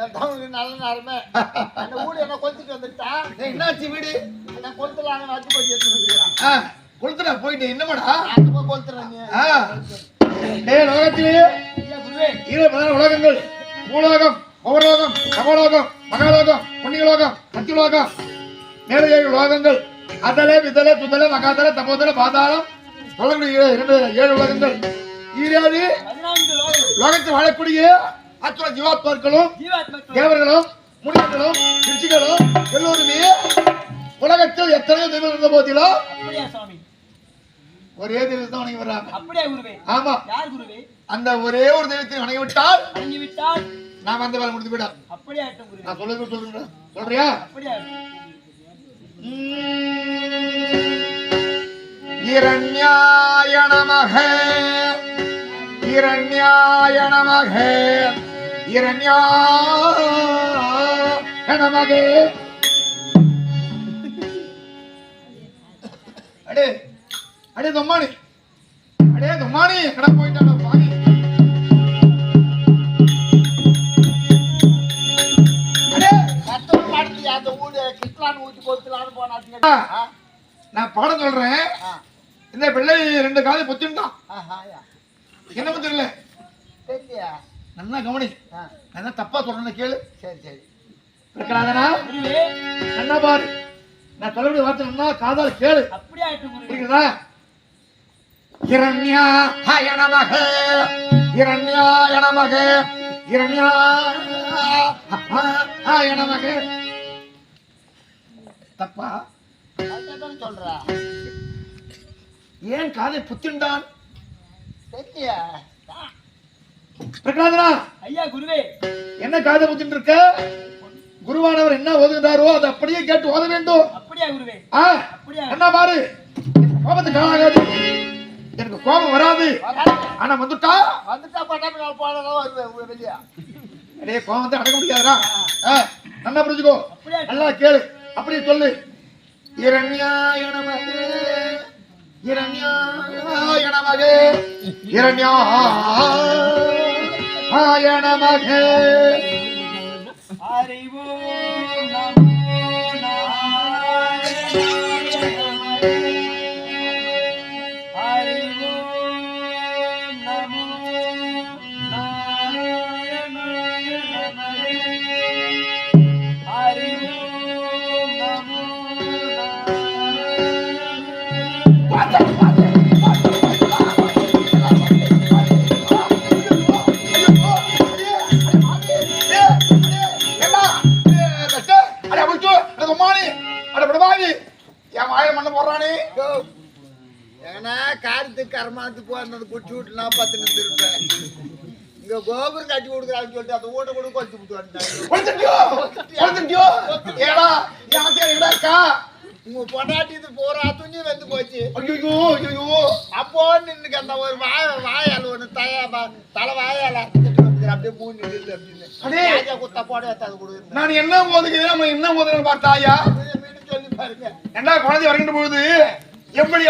அவனுக்கு நல்ல நேரமே. அந்த வீடு என்ன கொளுத்திட்டு வந்துட்டான் ஏய், என்னாச்சு வீடு? நான் கொளுத்தலாங்க வச்சு போய் எடுத்துருக்கிறான் கொளுத்துடா போயிட்டு. என்னமாடா? அந்த போய் கொளுத்துறேன் நீ ஆ. டேய் லோகத்திலேயே இரு பதினாறு உலகங்கள். பூலோகம் பௌரலோகம் சமலோகம் மகாலோகம் புண்ணியலோகம் சத்தியலோகம் மேலே ஏழு லோகங்கள் அதல விதல துதல மகாதல தபோதல பாதாளம். சொல்லக்கூடிய இரண்டு ஏழு உலகங்கள். ஈராது லோகத்தில் வாழக்கூடிய அத்துண ஜீவாத்மாக்களும் ஜீவாத்மக்கள் தேவர்களும் முனிவர்களும் ரிஷிகளும் எல்லோருமே உலகத்தில் எத்தனையோ தெய்வம் இருந்த போதிலும் ஒரே தெய்வத்தை வணங்கி வர்றாங்க அப்படியா குருவே? ஆமா. யார் குருவே? அந்த ஒரே ஒரு தெய்வத்தை வணங்கி விட்டால் நான் வந்த வேலை முடித்து விடாம் அப்படியா ஆட்டும் நான் சொல்லுங்க சொல்லுங்க. சொல்றியா? அப்படியா. இரண்யாய நமக. இரண்யாய நமக. இரண்யாய நமக அடே அடே தொம்மானி. அடே தொம்மானி எங்கடா போயிட்டான ஆ. நான் பாடம் சொல்றேன். இந்த பிள்ளை ரெண்டு காது புத்தின்ட்டான். என்ன சரியா நல்லா கவனி. நான் என்ன தப்பா சொல்றேன்னு கேளு. சரி சரி. நல்லா பாரு. நான் சொல்லக்கூடிய வார்த்தை நல்லா காதால் கேளு. அப்படியா ஆட்டும் குருவே புரியுதா? இரண்யா ஹாய நமக இரண்யாய நமக இரண்யா ஹாய நமக தப்பா? சொல்றா. ஏன் காதை புத்தின்டான் சரியா பிரகலாதனா! ஐயா குருவே. என்ன காதை புத்தின்னு இருக்க? குருவானவர் என்ன ஓதுகிறாரோ அதை அப்படியே கேட்டு ஓத வேண்டும். அப்படியா குருவே? ஆ அப்படியா? என்ன பாரு கோபத்துக்கு காணாகாது எனக்கு கோபம் வராது. ஆனா வந்துட்டா? வந்துட்டா பட்டாம நான் போனதான் வெளியா. அடே கோபம் வந்து அடக்க முடியாதுடா. ஆ, நல்லா புரிஞ்சுக்கோ. அப்படியா? நல்லா கேளு. அப்படியே சொல்லு. இரண்யாய நமகே இரண்யாய நமகே இரண்யாய நமகே அறிவோம் நமோ நாராயணாய ஏன்னா காரியத்துக்கு கரமாத்து போனது குச்சி விட்டுனா பத்து நிமிஷம் இருப்பேன். இங்க கோபுரம் கட்டி கொடுக்குறான்னு சொல்லிட்டு அந்த வீட்டை கூட கொளுத்தி விட்டு வந்துட்டாங்க. உங்க பொண்டாட்டி இது போறா துணி வந்து போச்சு. அப்போ நின்னுக்கு அந்த ஒரு வாய வாயால் ஒண்ணு தயா தலை வாயால. அப்படியே மூணு அப்படின்னு அடே. ராஜா குத்தா போட நான் என்ன ஓதுகிறேன் அவன் என்ன ஓதுறேன் பார்த்தாயா? மீண்டும் சொல்லி பாருங்க. என்ன குழந்தை வருகின்ற பொழுது? எப்படி